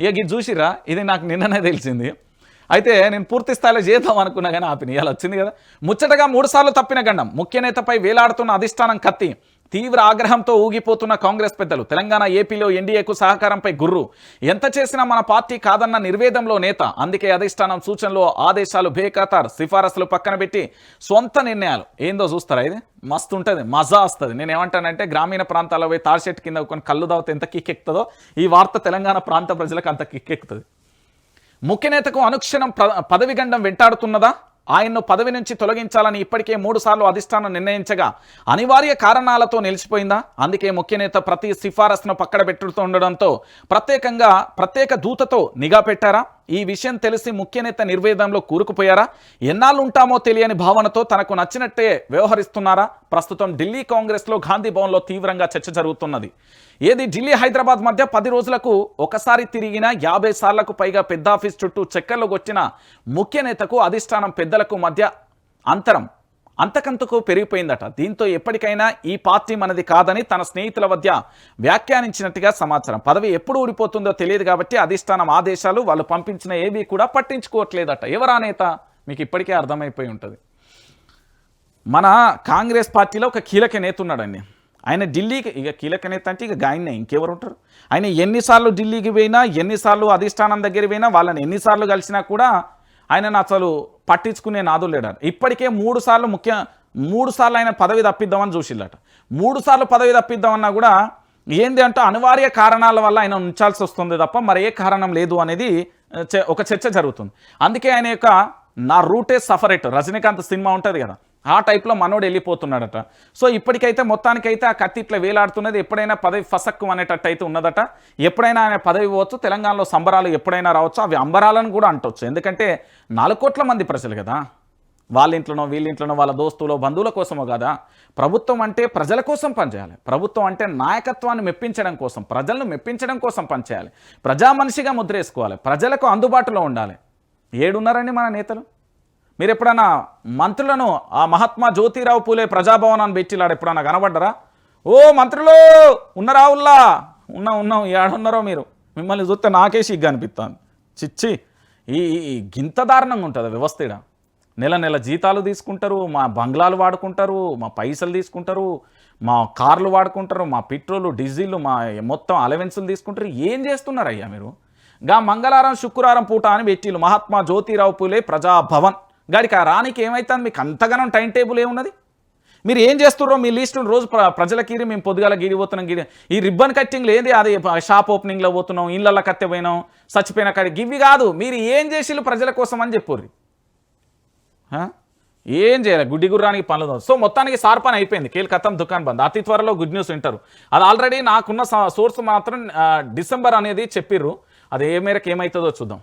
ఇక ఇది చూసిరా ఇది నాకు నిన్ననే తెలిసింది. అయితే నేను పూర్తి స్థాయిలో చేద్దాం అనుకున్నా కానీ ఆపిన ఇలా వచ్చింది కదా. ముచ్చటగా మూడుసార్లు తప్పిన గండం. ముఖ్య నేతపై వేలాడుతున్న అధిష్టానం కత్తి. తీవ్ర ఆగ్రహంతో ఊగిపోతున్న కాంగ్రెస్ పెద్దలు తెలంగాణ ఏపీలో ఎన్డీఏకు సహకారంపై గుర్రు. ఎంత చేసినా మన పార్టీ కాదన్న నిర్వేదంలో నేత అందుకే అధిష్టానం సూచనలు ఆదేశాలు బేఖతార్ సిఫారసులు పక్కన పెట్టి సొంత నిర్ణయాలు. ఏందో చూస్తారా ఇది? మస్తు ఉంటుంది మజా వస్తుంది. నేను ఏమంటానంటే గ్రామీణ ప్రాంతాల్లో పోయి తాడి కింద కొన్ని కళ్ళు దావత ఎంత కిక్కెక్కుతుందో ఈ వార్త తెలంగాణ ప్రాంత ప్రజలకు అంత కిక్కెక్కుతుంది ముఖ్య నేతకు అనుక్షణం పదవిగండం వెంటాడుతున్నదా? ఆయన్ను పదవి నుంచి తొలగించాలని ఇప్పటికే మూడు సార్లు అధిష్టానం నిర్ణయించగా అనివార్య కారణాలతో నిలిచిపోయిందా? అందుకే ముఖ్య నేత ప్రతి సిఫారసును పక్కన పెట్టుతూ ఉండడంతో ప్రత్యేకంగా ప్రత్యేక దూతతో నిఘా పెట్టారా? ఈ విషయం తెలిసి ముఖ్య నేత నిర్వేదంలో కూరుకుపోయారా? ఎన్నాళ్ళు ఉంటామో తెలియని భావనతో తనకు నచ్చినట్టే వ్యవహరిస్తున్నారా? ప్రస్తుతం ఢిల్లీ కాంగ్రెస్లో గాంధీ భవన్లో తీవ్రంగా చర్చ జరుగుతున్నది. ఏది ఢిల్లీ హైదరాబాద్ మధ్య పది రోజులకు ఒకసారి తిరిగిన యాభై సార్లకు పైగా పెద్ద ఆఫీస్ చుట్టూ చక్కర్లు కొట్టిన ముఖ్య నేతకు అధిష్టానం పెద్దలకు మధ్య అంతరం. అంతకంతకు పెరిగిపోయిందట. దీంతో ఎప్పటికైనా ఈ పార్టీ మనది కాదని తన స్నేహితుల మధ్య వ్యాఖ్యానించినట్టుగా సమాచారం. పదవి ఎప్పుడు ఊడిపోతుందో తెలియదు కాబట్టి అధిష్టానం ఆదేశాలు వాళ్ళు పంపించిన ఏవి కూడా పట్టించుకోవట్లేదట. ఎవరా నేత? మీకు ఇప్పటికే అర్థమైపోయి ఉంటుంది. మన కాంగ్రెస్ పార్టీలో ఒక కీలక నేత ఉన్నాడండి. ఆయన ఢిల్లీకి ఇక కీలక నేత అంటే ఇక ఆయన్నే ఇంకెవరు ఉంటారు? ఆయన ఎన్నిసార్లు ఢిల్లీకి పోయినా ఎన్నిసార్లు అధిష్టానం దగ్గర పోయినా వాళ్ళని ఎన్నిసార్లు కలిసినా కూడా ఆయనను అసలు పట్టించుకునే నాదు లేడారు. ఇప్పటికే మూడు సార్లు ముఖ్య మూడు సార్లు ఆయన పదవి తప్పిద్దామని చూసిల్లట. మూడు సార్లు పదవి తప్పిద్దామన్నా కూడా ఏంది అంటే అనివార్య కారణాల వల్ల ఆయన ఉంచాల్సి వస్తుంది తప్ప మరి ఏ కారణం లేదు అనేది చ- ఒక చర్చ జరుగుతుంది. అందుకే ఆయన యొక్క నా రూటే సఫరెట్ రజనీకాంత్ సినిమా ఉంటుంది కదా. ఆ టైప్లో మనోడు వెళ్ళిపోతున్నాడట. సో ఇప్పటికైతే మొత్తానికైతే ఆ కత్తి ఇట్లా వేలాడుతున్నది. ఎప్పుడైనా పదవి ఫసక్కు అనేటట్టు అయితే ఉన్నదట. ఎప్పుడైనా ఆయన పదవి పోవచ్చు. తెలంగాణలో సంబరాలు ఎప్పుడైనా రావచ్చు. అవి అంబరాలను కూడా అంటొచ్చు. ఎందుకంటే నాలుగు కోట్ల మంది ప్రజలు కదా. వాళ్ళ ఇంట్లోనో వీళ్ళింట్లోనో వాళ్ళ దోస్తులో బంధువుల కోసమో కదా. ప్రభుత్వం అంటే ప్రజల కోసం పనిచేయాలి. ప్రభుత్వం అంటే నాయకత్వాన్ని మెప్పించడం కోసం ప్రజలను మెప్పించడం కోసం పనిచేయాలి. ప్రజా మనిషిగా ముద్రేసుకోవాలి. ప్రజలకు అందుబాటులో ఉండాలి. ఏడున్నారండి మన నేతలు? మీరు ఎప్పుడన్నా మంత్రులను ఆ మహాత్మా జ్యోతిరావు పూలే ప్రజాభవనాన్ని పెట్టిలాడు ఎప్పుడన్నా కనబడ్డరా? ఓ మంత్రులు ఉన్నరా ఉల్లా ఉన్నా ఉన్నాం ఏడున్నారో మీరు. మిమ్మల్ని చూస్తే నాకే సిగ్గు అనిపిస్తుంది చిచ్చి ఈ గింత దారుణంగా ఉంటుంది వ్యవస్థ ఇడ నెల నెల జీతాలు తీసుకుంటారు మా బంగ్లాలు వాడుకుంటారు మా పైసలు తీసుకుంటారు మా కార్లు వాడుకుంటారు మా పెట్రోలు డీజిల్ మా మొత్తం అలవెన్సులు తీసుకుంటారు. ఏం చేస్తున్నారయ్యా మీరు? గా మంగళవారం శుక్రవారం పూట అని పెట్టిలు మహాత్మా జ్యోతిరావు పూలే ప్రజాభవన్. గాడికి ఆ రానికి ఏమైతుంది? మీకు అంతగానం టైం టేబుల్ ఏమున్నది? మీరు ఏం చేస్తున్నారో మీ లిస్ట్ రోజు ప్ర- ప్రజలకి మేము పొద్దుగాల గిరి పోతున్నాం గిరి ఈ రిబ్బన్ కట్టింగ్లు ఏంది? అది షాప్ ఓపెనింగ్లో పోతున్నాం ఇళ్ళల్లో కత్తె పోయినాం చచ్చిపోయిన కాడి గివి కాదు మీరు ఏం చేసిళ్ళు ప్రజల కోసం అని చెప్పుర్రి? ఏం చేయాలి? గుడ్డి గుర్రానికి పనులు సో మొత్తానికి సార్ పని అయిపోయింది. కేల్ కథం దుకాన్ బంద్. అతి త్వరలో గుడ్ న్యూస్ వింటారు. అది ఆల్రెడీ నాకున్న సోర్స్ మాత్రం డిసెంబర్ అనేది చెప్పిర్రు. అది ఏ మేరకు ఏమవుతుందో చూద్దాం.